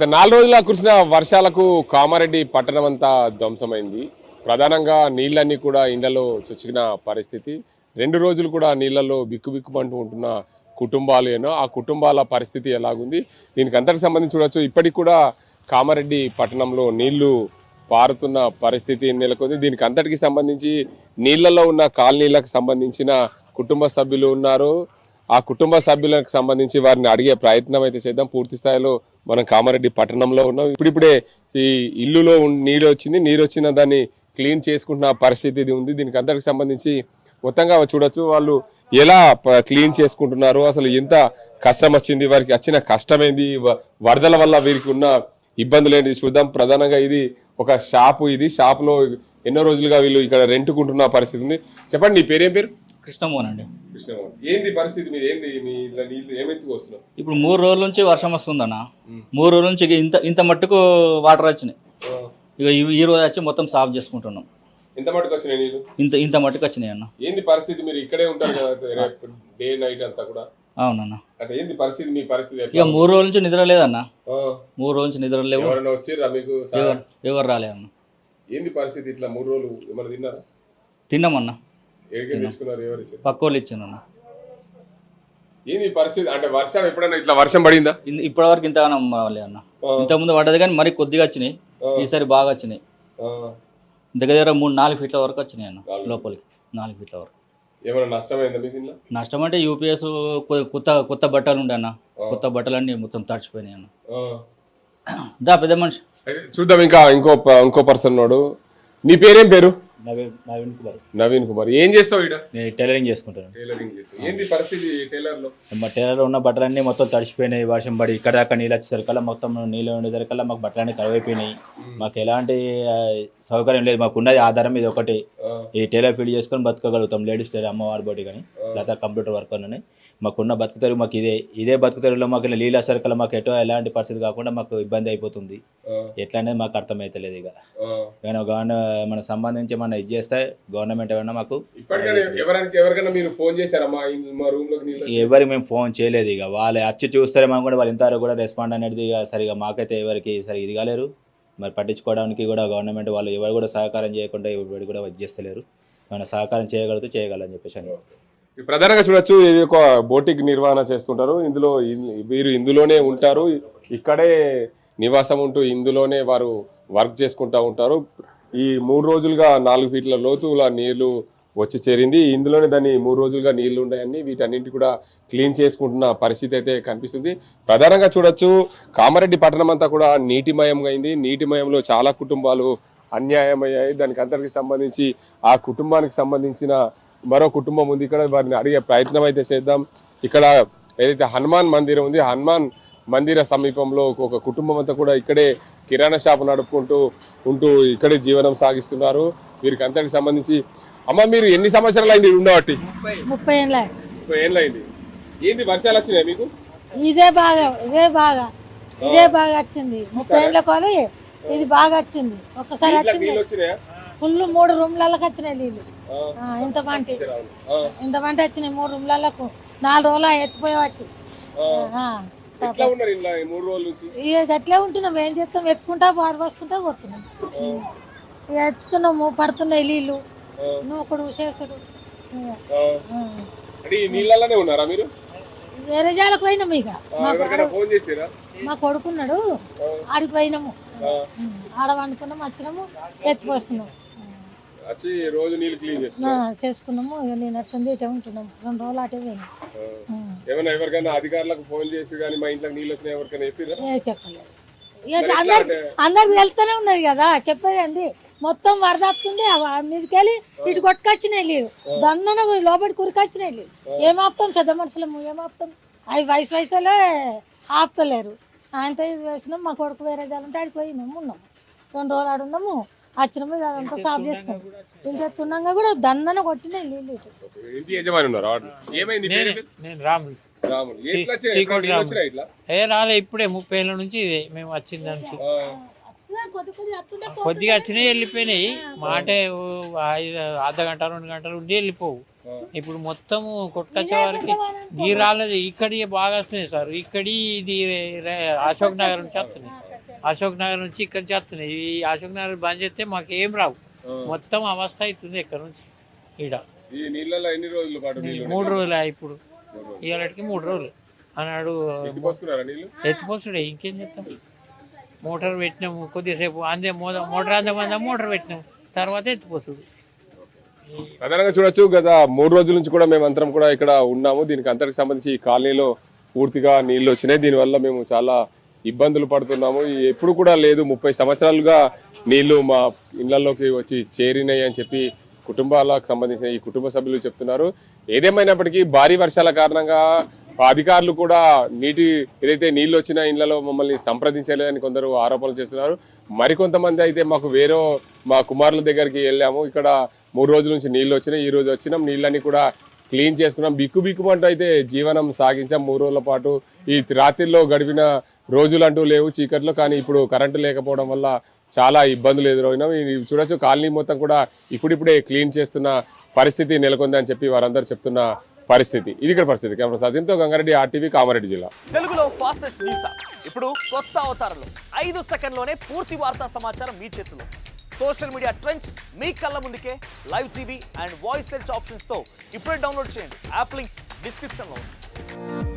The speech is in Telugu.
గత నాలుగు రోజుల కురిసిన వర్షాలకు కామారెడ్డి పట్టణం అంతా ధ్వంసమైంది. ప్రధానంగా నీళ్ళన్నీ కూడా ఇండ్లలో చొచ్చిన పరిస్థితి. రెండు రోజులు కూడా నీళ్ళల్లో బిక్కుబిక్కుమంటూ ఉంటున్న కుటుంబాలు ఏనో ఆ కుటుంబాల పరిస్థితి ఎలాగుంది? దీనికి అంతటికి సంబంధించి చూడవచ్చు ఇప్పటికి కూడా కామారెడ్డి పట్టణంలో నీళ్ళు పారుతున్న పరిస్థితి నెలకొంది. దీనికి అంతటికి సంబంధించి నీళ్ళలో ఉన్న కాలనీలకు సంబంధించిన కుటుంబ సభ్యులు ఉన్నారు. ఆ కుటుంబ సభ్యులకు సంబంధించి వారిని అడిగే ప్రయత్నం అయితే చేద్దాం. పూర్తి స్థాయిలో మనం కామారెడ్డి పట్టణంలో ఉన్నాం. ఇప్పుడిప్పుడే ఈ ఇల్లులో నీరు వచ్చింది. నీరు వచ్చిన దాన్ని క్లీన్ చేసుకుంటున్న పరిస్థితి ఇది ఉంది. దీనికి అందరికి సంబంధించి మొత్తంగా చూడొచ్చు. వాళ్ళు ఎలా క్లీన్ చేసుకుంటున్నారు? అసలు ఎంత కష్టం వచ్చింది? వారికి వచ్చిన కష్టమైంది? వ- వరదల వల్ల వీరికి ఉన్న ఇబ్బందులు ఏంటి? చూద్దాం. ప్రధానంగా ఇది ఒక షాపు ఇది. షాపులో ఎన్నో రోజులుగా వీళ్ళు ఇక్కడ రెంట్కుంటున్న పరిస్థితి ఉంది. చెప్పండి నీ పేరేం పేరు? కృష్ణమోహన్ అండి. కృష్ణమోహన్ ఏంది పరిస్థితి మీరు? ఏంది మీ ఇలా నీళ్ళు ఏమెత్తుకు వస్తున్నారు ఇప్పుడు మూడు రోజుల నుంచి వర్షం వస్తుందన్న. మూడు రోజుల నుంచి ఇంత ఇంత మట్టుకు వాటర్ వచ్చినాయి. ఇక ఈ- రోజు వచ్చి మొత్తం సాఫ్ చేసుకుంటున్నాం. ఎంత మటుకు వచ్చినాయి నీళ్ళు? ఇంత ఇంత మట్టుకు వచ్చినాయి అన్న. ఏంది పరిస్థితి? మీరు ఇక్కడే ఉంటారు కదా డే నైట్ అంతా కూడా. అవునన్న. అంటే ఏంది పరిస్థితి? మీ పరిస్థితి ఇక మూడు రోజుల నుంచి నిద్ర లేదన్న. మూడు రోజుల నుంచి నిద్ర లేవు. ఎవరైనా వచ్చిర్రా మీకు? ఎవరు ఎవరు రాలేదన్న ఏంది పరిస్థితి ఇట్లా మూడు రోజులు? ఏమైనా తిన్నారా? తిన్నామన్న. ఎడికే తెచ్చుకున్నారు ఎవరు ఇచ్చారు? పక్క వాళ్ళు ఇచ్చానన్న ఏంది పరిస్థితి? అంటే వర్షం ఎప్పుడైనా ఇట్లా వర్షం పడిందా? ఇన్- ఇప్పటివరకు ఇంతగానో అన్న. ఇంతకుముందు పడ్డది కానీ మరి కొద్దిగా వచ్చినాయి. ఈసారి బాగా వచ్చినాయి. దగ్గర దగ్గర మూడు నాలుగు ఫీట్ల వరకు వచ్చినాయి అన్న లోపలికి. నాలుగు ఫీట్ల వరకు. ఏమైనా నష్టమైందా మీకు ఇంట్లో నష్టం అంటే యూపీఎస్ కొత్త కొత్త బట్టలు ఉండే అన్న. కొత్త బట్టలన్నీ మొత్తం తడిచిపోయినాయి అన్న. దా పెద్ద మనిషి. చూద్దాం ఇంకా ఇంకో ఇంకో పర్సన్ ఉన్నాడు. నీ పేరేం పేరు? నవీన్ నవీన్ కుమార్. నవీన్ కుమార్. ఏం చేస్తావు ఇక్కడ నేను టైలరింగ్ చేసుకుంటాను. టైలరింగ్ పరిస్థితి టైలర్లో మా టైలర్లో ఉన్న బట్టలన్నీ మొత్తం తడిసిపోయినాయి వర్షం పడి ఇక్కడ దాకా నీళ్ళు వచ్చేసరికల్లా మొత్తం నీళ్ళు ఉండేసరికల్లా మాకు బట్టలన్నీ కరువైపోయినాయి. మాకు ఎలాంటి సౌకర్యం లేదు. మాకు ఉన్నది ఆధారం ఇది ఒకటి. ఈ టైలర్ ఫీల్డ్ చేసుకొని బతకగలుగుతాం. లేడీస్ టైలర్ అమ్మవారి బోటి కానీ లేదా కంప్యూటర్ వర్క్ అని. మాకున్న బతుకుతారు మాకు ఇదే ఇదే బతుకుతారులో మాకు నీళ్ళు వచ్చేసరికల్లా మాకు ఎటో ఎలాంటి పరిస్థితి కాకుండా మాకు ఇబ్బంది అయిపోతుంది. ఎట్లా అనేది మాకు అర్థమవుతలేదు ఇక. ఏమైనా గవర్నమెంట్ మన సంబంధించి ఏమన్నా ఇది చేస్తే గవర్నమెంట్ ఏమైనా మాకు? ఎవరికి మేము ఫోన్ చేయలేదు ఇక. వాళ్ళు వచ్చి చూస్తారేమో కూడా వాళ్ళు ఇంతవరకు కూడా రెస్పాండ్ అనేది ఇక సరిగా మాకైతే ఎవరికి సరిగా ఇది కాలేరు. మరి పట్టించుకోవడానికి కూడా గవర్నమెంట్ వాళ్ళు ఎవరు కూడా సహకారం చేయకుండా ఎవరు కూడా చేస్తలేరు. ఏమైనా సహకారం చేయగలిగితే చేయగలని చెప్పేసి అని. ఈ ప్రధానంగా చూడొచ్చు ఇది ఒక బోటిక్ నిర్వహణ చేస్తుంటారు. ఇందులో వీరు ఇందులోనే ఉంటారు. ఇక్కడే నివాసం ఉంటూ ఇందులోనే వారు వర్క్ చేసుకుంటూ ఉంటారు. ఈ మూడు రోజులుగా నాలుగు ఫీట్ల లోతుల నీళ్ళు వచ్చి చేరింది. ఇందులోనే దాన్ని మూడు రోజులుగా నీళ్ళు ఉన్నాయని వీటన్నింటి కూడా క్లీన్ చేసుకుంటున్న పరిస్థితి అయితే కనిపిస్తుంది. ప్రధానంగా చూడొచ్చు కామారెడ్డి పట్టణం అంతా కూడా నీటిమయంగా అయింది. నీటిమయంలో చాలా కుటుంబాలు అన్యాయమయ్యాయి. దానికి అందరికి సంబంధించి ఆ కుటుంబానికి సంబంధించిన మరో కుటుంబం ఉంది. ఇక్కడ వారిని అడిగే ప్రయత్నం అయితే చేద్దాం. ఇక్కడ ఏదైతే హనుమాన్ మందిరం ఉంది హనుమాన్ మందిర సమీపంలో ఒక కుటుంబం అంతా కూడా ఇక్కడే కిరాణా షాపు నడుపుకుంటూ ఉంటూ ఇక్కడే జీవనం సాగిస్తున్నారు. వీరికి అంతటికి సంబంధించి అమ్మ మీరు ఎన్ని సంవత్సరాలు అయింది ఉండబట్టి ముప్పై. ఏళ్ళ. ముప్పై ఏళ్ళు అయింది. ఏంది వర్షాలు వచ్చినాయి మీకు? ఇదే బాగా ఇదే బాగా. ఇదే బాగా వచ్చింది. ముప్పై ఏళ్ళ కొని ఇది బాగా వచ్చింది. ఒక్కసారి వచ్చింది. ఫుల్ మూడు రూమ్లకి వచ్చినాయి నీళ్ళు. ఇంత మంటి. ఇంత మంటి వచ్చినాయి మూడు రూమ్లకు నాలుగు రోజులు ఎత్తిపోయేవాటి. ఇక గట్లే ఉంటున్నాం. ఏం చేస్తాం? ఎత్తుకుంటా బారు పోసుకుంటా పోతున్నాం. ఎత్తుతున్నాము పడుతున్నాయి నీళ్ళు. నువ్వు ఒకడు చేసుడు. అంటే ఈ నీళ్ళలోనే ఉన్నారా మీరు? వేరే జాలకు పోయినాం ఇక. చేసిరా? మా కొడుకున్నాడు. ఆడికి పోయినాము. ఉమ్, ఆడ వండుకున్నాము వచ్చినాము ఎత్తిపోస్తున్నాం వచ్చి రోజు నీళ్ళు క్లీన్ ఆ, చేసుకున్నాము. ఇక నేను ఇటే ఉంటున్నాము రెండు రోజులు అటే ఏమైనా ఎవరికైనా అధికారులకు ఫోన్ చేసి కానీ మా ఇంట్లోకి నీళ్ళు వచ్చినా ఎవరికైనా చెప్పలేదు. అందరికి అందరికి వెళ్తూనే ఉన్నది కదా. చెప్పేది అండి మొత్తం వరద వస్తుంది ఆ మీదకెళ్ళి ఇటు కొట్టుకొచ్చినాయి లేవు. దన్నన లోపలి కురికొచ్చినాయి లేవు. ఏం ఆపుతాం పెద్ద మనుషులము ఏం ఆపుతాం అవి వయసు వయసులో ఆపుతలేరు. ఆయనతో ఇది వేసినాం మా కొడుకు వేరే జాలంటే ఆడికి పోయినాము ఉన్నాము. రెండు రోజులు ఆడు ఉన్నాము వచ్చినాము అదంతా సాఫ్ చేసుకున్నాం. ఇంకెత్తున్నాగా కూడా దన్నన కొట్టినాయి నీళ్ళు ఇటు? నేను ఏ రాలే ఇప్పుడే ముప్పై ఏళ్ళ నుంచి ఇదే మేము వచ్చిన కొద్దిగా వచ్చినాయి వెళ్ళిపోయినాయి. మాటే ఐదు అర్ధ గంట రెండు గంటలు ఉండి వెళ్ళిపోవు. ఇప్పుడు మొత్తం కొట్టుకొచ్చే వారికి ఈ రాలేదు. ఇక్కడి బాగా వస్తున్నాయి సార్. ఇక్కడి ఇది అశోక్ నగర్ నుంచి వస్తున్నాయి. అశోక్ నగర్ నుంచి ఇక్కడి నుంచి వస్తున్నాయి. ఈ అశోక్ నగర్ బంద్ చేస్తే మాకు ఏం రావు మొత్తం అవస్థ అవుతుంది ఇక్కడ నుంచి. ఈడ. ఈ నీళ్ళలో ఎన్ని రోజుల పాటు నీళ్ళు మూడు రోజులే ఇప్పుడు. ఇవాళకి మూడు రోజులు. అన్నాడు ఎత్తిపోసుడే. ఇంకేం చేస్తాం? మోటార్ పెట్టినాము కొద్దిసేపు అందే మోటార్ అందమంద మోటార్ పెట్టినాము. తర్వాత ఎత్తిపోసుడు ప్రధానంగా చూడొచ్చు గత మూడు రోజుల నుంచి కూడా మేము అందరం కూడా ఇక్కడ ఉన్నాము. దీనికి అంతటికి సంబంధించి ఈ కాలనీలో పూర్తిగా నీళ్ళు వచ్చినాయి. దీనివల్ల మేము చాలా ఇబ్బందులు పడుతున్నాము. ఎప్పుడు కూడా లేదు ముప్పై సంవత్సరాలుగా నీళ్ళు మా ఇళ్ళలోకి వచ్చి చేరినాయి అని చెప్పి కుటుంబాలకు సంబంధించిన ఈ కుటుంబ సభ్యులు చెప్తున్నారు. ఏదేమైనప్పటికీ భారీ వర్షాల కారణంగా అధికారులు కూడా నీటి ఏదైతే నీళ్ళు వచ్చిన ఇళ్ళలో మమ్మల్ని సంప్రదించలేదని కొందరు ఆరోపణలు చేస్తున్నారు. మరికొంతమంది అయితే మాకు వేరే మా కుమారుల దగ్గరికి వెళ్ళాము. ఇక్కడ మూడు రోజుల నుంచి నీళ్ళు వచ్చినాయి. ఈ రోజు వచ్చినాం. నీళ్ళని కూడా క్లీన్ చేసుకున్నాం. బిక్కు బిక్కుమంటూ అయితే జీవనం సాగించాం. మూడు రోజుల పాటు ఈ రాత్రిలో గడిపిన రోజులు అంటూ లేవు చీకట్లో. కానీ ఇప్పుడు కరెంటు లేకపోవడం వల్ల చాలా ఇబ్బందులు ఎదురైనాం చూడొచ్చు కాలనీ మొత్తం కూడా ఇప్పుడిప్పుడే క్లీన్ చేస్తున్న పరిస్థితి నెలకొంది అని చెప్పి వారందరూ చెప్తున్న పరిస్థితి. ఇది ఇక్కడ పరిస్థితి. కెమెరా సజిన్తో గంగారెడ్డి ఆర్టీవీ కామారెడ్డి జిల్లా. తెలుగులో ఫాస్టెస్ట్ న్యూస్ ఇప్పుడు కొత్త అవతారంలో ఐదు సెకండ్లోనే పూర్తి వార్తా సమాచారం మీ చేతిలో. సోషల్ మీడియా ట్రెండ్స్ మీ కళ్ళ ముందుకే live TV and voice search ఆప్షన్స్తో ఇప్పుడే డౌన్లోడ్ చేయండి. యాప్ లింక్ డిస్క్రిప్షన్లో ఉంది.